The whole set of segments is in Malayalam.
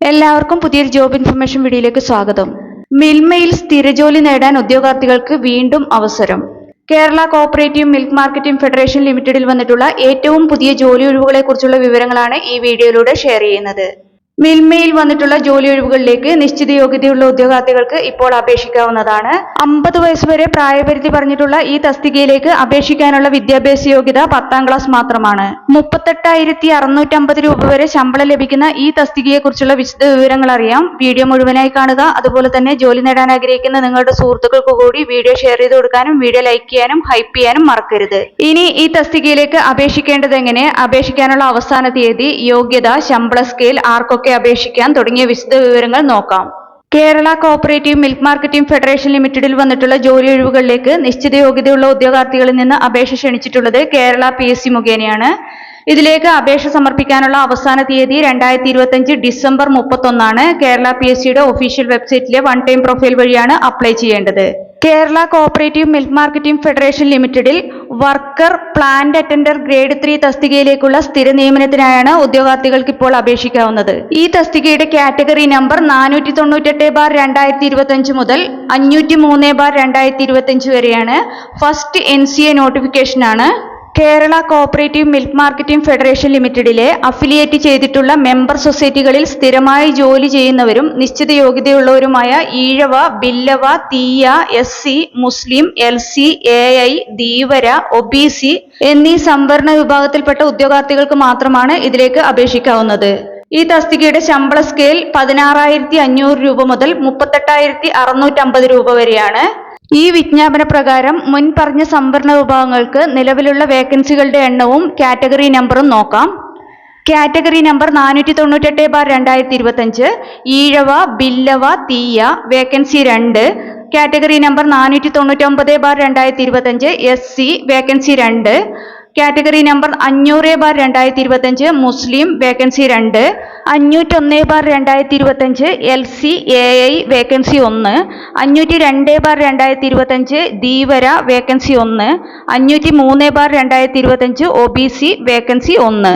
എല്ലാവർക്കും പുതിയൊരു ജോബ് ഇൻഫർമേഷൻ വീഡിയോയിലേക്ക് സ്വാഗതം. മിൽമയിൽ സ്ഥിരജോലി നേടാൻ ഉദ്യോഗാർത്ഥികൾക്ക് വീണ്ടും അവസരം. Kerala cooperative milk marketing federation ലിമിറ്റഡിൽ വന്നിട്ടുള്ള ഏറ്റവും പുതിയ ജോലി ഒഴിവുകളെ കുറിച്ചുള്ള വിവരങ്ങളാണ് ഈ വീഡിയോയിലൂടെ ഷെയർ ചെയ്യുന്നത്. മിൽമയിൽ വന്നിട്ടുള്ള ജോലി ഒഴിവുകളിലേക്ക് നിശ്ചിത യോഗ്യതയുള്ള ഉദ്യോഗാർത്ഥികൾക്ക് ഇപ്പോൾ അപേക്ഷിക്കാവുന്നതാണ്. അമ്പത് വരെ പ്രായപരിധി പറഞ്ഞിട്ടുള്ള ഈ തസ്തികയിലേക്ക് അപേക്ഷിക്കാനുള്ള വിദ്യാഭ്യാസ യോഗ്യത പത്താം ക്ലാസ് മാത്രമാണ്. മുപ്പത്തെട്ടായിരത്തി അറുന്നൂറ്റമ്പത് രൂപ വരെ ശമ്പളം ലഭിക്കുന്ന ഈ തസ്തികയെക്കുറിച്ചുള്ള വിശദ വിവരങ്ങൾ അറിയാം. വീഡിയോ മുഴുവനായി കാണുക. അതുപോലെ തന്നെ ജോലി നേടാൻ ആഗ്രഹിക്കുന്ന നിങ്ങളുടെ സുഹൃത്തുക്കൾക്ക് കൂടി വീഡിയോ ഷെയർ ചെയ്ത് കൊടുക്കാനും വീഡിയോ ലൈക്ക് ചെയ്യാനും ഹൈപ്പ് ചെയ്യാനും മറക്കരുത്. ഇനി ഈ തസ്തികയിലേക്ക് അപേക്ഷിക്കേണ്ടത് എങ്ങനെ? അപേക്ഷിക്കാനുള്ള അവസാന തീയതി യോഗ്യത ശമ്പള സ്കെയിൽ ആർക്കൊക്കെ അപേക്ഷിക്കാൻ തുടങ്ങിയ വിശദ വിവരങ്ങൾ നോക്കാം. Kerala cooperative milk marketing federation ലിമിറ്റഡിൽ വന്നിട്ടുള്ള ജോലി ഒഴിവുകളിലേക്ക് നിശ്ചിത യോഗ്യതയുള്ള ഉദ്യോഗാർത്ഥികളിൽ നിന്ന് അപേക്ഷ ക്ഷണിച്ചിട്ടുള്ളത് കേരള പി എസ് സി മുഖേനയാണ്. ഇതിലേക്ക് അപേക്ഷ സമർപ്പിക്കാനുള്ള അവസാന തീയതി രണ്ടായിരത്തി ഇരുപത്തഞ്ച് ഡിസംബർ മുപ്പത്തൊന്നാണ്. കേരള പി എസ് സിയുടെ ഒഫീഷ്യൽ വെബ്സൈറ്റിലെ വൺ ടൈം പ്രൊഫൈൽ വഴിയാണ് അപ്ലൈ ചെയ്യേണ്ടത്. Kerala cooperative milk marketing federation ലിമിറ്റഡിൽ worker plant attender grade three തസ്തികയിലേക്കുള്ള സ്ഥിര നിയമനത്തിനായാണ് ഉദ്യോഗാർത്ഥികൾക്ക് ഇപ്പോൾ അപേക്ഷിക്കാവുന്നത്. ഈ തസ്തികയുടെ കാറ്റഗറി നമ്പർ നാനൂറ്റി തൊണ്ണൂറ്റെട്ട് ബാർ രണ്ടായിരത്തി ഇരുപത്തഞ്ച് മുതൽ അഞ്ഞൂറ്റി മൂന്ന് ബാർ രണ്ടായിരത്തി ഇരുപത്തഞ്ച് വരെയാണ് first N C A നോട്ടിഫിക്കേഷനാണ് Kerala cooperative milk marketing federation ലിമിറ്റഡിലെ affiliate ചെയ്തിട്ടുള്ള മെമ്പർ സൊസൈറ്റികളിൽ സ്ഥിരമായി ജോലി ചെയ്യുന്നവരും നിശ്ചിത യോഗ്യതയുള്ളവരുമായ Ezhava Billava Thiyya S C Muslim L C A I Dheevara OBC എന്നീ സംവരണ വിഭാഗത്തിൽപ്പെട്ട ഉദ്യോഗാർത്ഥികൾക്ക് മാത്രമാണ് ഇതിലേക്ക് അപേക്ഷിക്കാവുന്നത്. ഈ തസ്തികയുടെ ശമ്പള സ്കെയിൽ പതിനാറായിരത്തി അഞ്ഞൂറ് രൂപ മുതൽ മുപ്പത്തെട്ടായിരത്തി അറുന്നൂറ്റമ്പത് രൂപ വരെയാണ്. ഈ വിജ്ഞാപന പ്രകാരം മുൻ പറഞ്ഞ സംവരണ വിഭാഗങ്ങൾക്ക് നിലവിലുള്ള വേക്കൻസികളുടെ എണ്ണവും കാറ്റഗറി നമ്പറും നോക്കാം. കാറ്റഗറി നമ്പർ നാനൂറ്റി തൊണ്ണൂറ്റെട്ട് ബാർ രണ്ടായിരത്തി ഇരുപത്തഞ്ച് ഈഴവ ബില്ലവ തീയ വേക്കൻസി രണ്ട് കാറ്റഗറി നമ്പർ നാനൂറ്റി തൊണ്ണൂറ്റൊമ്പത് ബാർ രണ്ടായിരത്തി ഇരുപത്തഞ്ച് എസ് സി വേക്കൻസി രണ്ട് കാറ്റഗറി നമ്പർ അഞ്ഞൂറ് ബാർ രണ്ടായിരത്തി ഇരുപത്തഞ്ച് മുസ്ലിം വേക്കൻസി രണ്ട്. അഞ്ഞൂറ്റൊന്ന് ബാർ രണ്ടായിരത്തി ഇരുപത്തഞ്ച് L C A I vacancy ഒന്ന്. അഞ്ഞൂറ്റി രണ്ട് ബാർ രണ്ടായിരത്തി ഇരുപത്തഞ്ച് ധീവര വേക്കൻസി ഒന്ന്. അഞ്ഞൂറ്റി മൂന്ന് ബാർ രണ്ടായിരത്തി ഇരുപത്തഞ്ച് ഒ ബി സി വേക്കൻസി ഒന്ന്.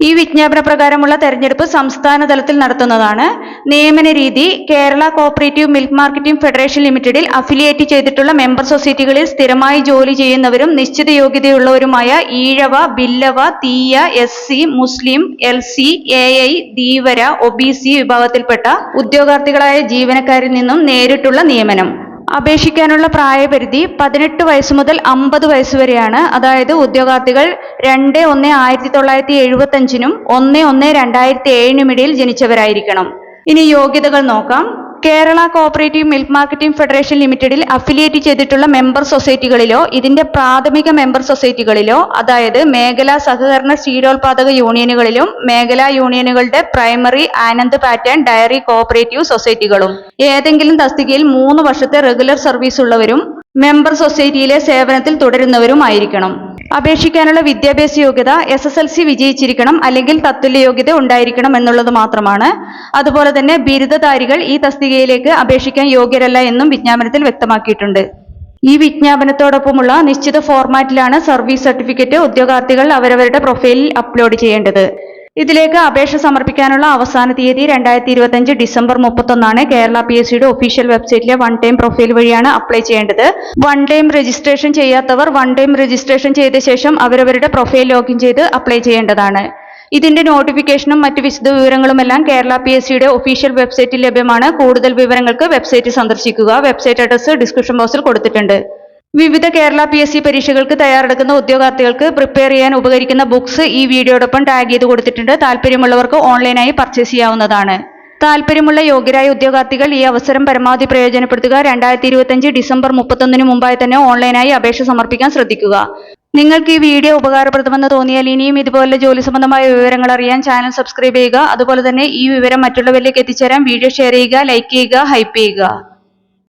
ഈ വിജ്ഞാപന പ്രകാരമുള്ള തെരഞ്ഞെടുപ്പ് സംസ്ഥാന തലത്തിൽ നടത്തുന്നതാണ്. നിയമന രീതി Kerala cooperative milk marketing federation ലിമിറ്റഡിൽ അഫിലിയേറ്റ് ചെയ്തിട്ടുള്ള മെമ്പർ സൊസൈറ്റികളിൽ സ്ഥിരമായി ജോലി ചെയ്യുന്നവരും നിശ്ചിത യോഗ്യതയുള്ളവരുമായ Ezhava Billava Thiyya S C Muslim L C A I Dheevara O B C വിഭാഗത്തിൽപ്പെട്ട ഉദ്യോഗാർത്ഥികളായ ജീവനക്കാരിൽ നിന്നും നേരിട്ടുള്ള നിയമനം. അപേക്ഷിക്കാനുള്ള പ്രായപരിധി പതിനെട്ട് വയസ്സ് മുതൽ അമ്പത് വയസ്സ് വരെയാണ്. അതായത് ഉദ്യോഗാർത്ഥികൾ രണ്ട് ഒന്ന് ആയിരത്തി തൊള്ളായിരത്തി എഴുപത്തി അഞ്ചിനും ഒന്ന് ഒന്ന് രണ്ടായിരത്തി ഏഴിനും ഇടയിൽ ജനിച്ചവരായിരിക്കണം. ഇനി യോഗ്യതകൾ നോക്കാം. Kerala cooperative milk marketing federation ലിമിറ്റഡിൽ അഫിലിയേറ്റ് ചെയ്തിട്ടുള്ള മെമ്പർ സൊസൈറ്റികളിലോ ഇതിന്റെ പ്രാഥമിക മെമ്പർ സൊസൈറ്റികളിലോ അതായത് മേഖലാ സഹകരണ ക്ഷീരോത്പാദക യൂണിയനുകളിലും മേഖലാ യൂണിയനുകളുടെ primary Anand pattern dairy cooperative സൊസൈറ്റികളും ഏതെങ്കിലും തസ്തികയിൽ മൂന്ന് വർഷത്തെ റെഗുലർ സർവീസ് ഉള്ളവരും മെമ്പർ സൊസൈറ്റിയിലെ സേവനത്തിൽ തുടരുന്നവരുമായിരിക്കണം. അപേക്ഷിക്കാനുള്ള വിദ്യാഭ്യാസ യോഗ്യത എസ് എസ് എൽ സി വിജയിച്ചിരിക്കണം അല്ലെങ്കിൽ തത്തുല്യ യോഗ്യത ഉണ്ടായിരിക്കണം എന്നുള്ളത് മാത്രമാണ്. അതുപോലെ തന്നെ ബിരുദധാരികൾ ഈ തസ്തികയിലേക്ക് അപേക്ഷിക്കാൻ യോഗ്യരല്ല എന്നും വിജ്ഞാപനത്തിൽ വ്യക്തമാക്കിയിട്ടുണ്ട്. ഈ വിജ്ഞാപനത്തോടൊപ്പമുള്ള നിശ്ചിത ഫോർമാറ്റിലാണ് സർവീസ് സർട്ടിഫിക്കറ്റ് ഉദ്യോഗാർത്ഥികൾ അവരവരുടെ പ്രൊഫൈലിൽ അപ്ലോഡ് ചെയ്യേണ്ടത്. ഇതിലേക്ക് അപേക്ഷ സമർപ്പിക്കാനുള്ള അവസാന തീയതി രണ്ടായിരത്തി ഇരുപത്തിയഞ്ച് ഡിസംബർ മുപ്പത്തൊന്നാണ്. കേരള പി എസ് സിയുടെ ഒഫീഷ്യൽ വെബ്സൈറ്റിലെ വൺ ടൈം പ്രൊഫൈൽ വഴിയാണ് അപ്ലൈ ചെയ്യേണ്ടത്. വൺ ടൈം രജിസ്ട്രേഷൻ ചെയ്യാത്തവർ വൺ ടൈം രജിസ്ട്രേഷൻ ചെയ്ത ശേഷം അവരവരുടെ പ്രൊഫൈൽ ലോഗിൻ ചെയ്ത് അപ്ലൈ ചെയ്യേണ്ടതാണ്. ഇതിന്റെ നോട്ടിഫിക്കേഷനും മറ്റ് വിശദ വിവരങ്ങളുമെല്ലാം കേരള പി എസ് സിയുടെ ഒഫീഷ്യൽ വെബ്സൈറ്റിൽ ലഭ്യമാണ്. കൂടുതൽ വിവരങ്ങൾക്ക് വെബ്സൈറ്റ് സന്ദർശിക്കുക. വെബ്സൈറ്റ് അഡ്രസ് ഡിസ്ക്രിപ്ഷൻ ബോക്സിൽ കൊടുത്തിട്ടുണ്ട്. വിവിധ കേരള പി എസ് സി പരീക്ഷകൾക്ക് തയ്യാറെടുക്കുന്ന ഉദ്യോഗാർത്ഥികൾക്ക് പ്രിപ്പയർ ചെയ്യാൻ ഉപകരിക്കുന്ന ബുക്സ് ഈ വീഡിയോടൊപ്പം ടാഗ് ചെയ്ത് കൊടുത്തിട്ടുണ്ട്. താല്പര്യമുള്ളവർക്ക് ഓൺലൈനായി പർച്ചേസ് ചെയ്യാവുന്നതാണ്. താല്പര്യമുള്ള യോഗ്യരായ ഉദ്യോഗാർത്ഥികൾ ഈ അവസരം പരമാവധി പ്രയോജനപ്പെടുത്തുക. രണ്ടായിരത്തി ഇരുപത്തഞ്ച് ഡിസംബർ മുപ്പത്തൊന്നിന് മുമ്പായി തന്നെ ഓൺലൈനായി അപേക്ഷ സമർപ്പിക്കാൻ ശ്രദ്ധിക്കുക. നിങ്ങൾക്ക് ഈ വീഡിയോ ഉപകാരപ്രദമെന്ന് തോന്നിയാൽ ഇനിയും ഇതുപോലെ ജോലി സംബന്ധമായ വിവരങ്ങൾ അറിയാൻ ചാനൽ സബ്സ്ക്രൈബ് ചെയ്യുക. അതുപോലെ തന്നെ ഈ വിവരം മറ്റുള്ളവരിലേക്ക് എത്തിച്ചേരാൻ വീഡിയോ ഷെയർ ചെയ്യുക ലൈക്ക് ചെയ്യുക ഹൈപ്പ് ചെയ്യുക.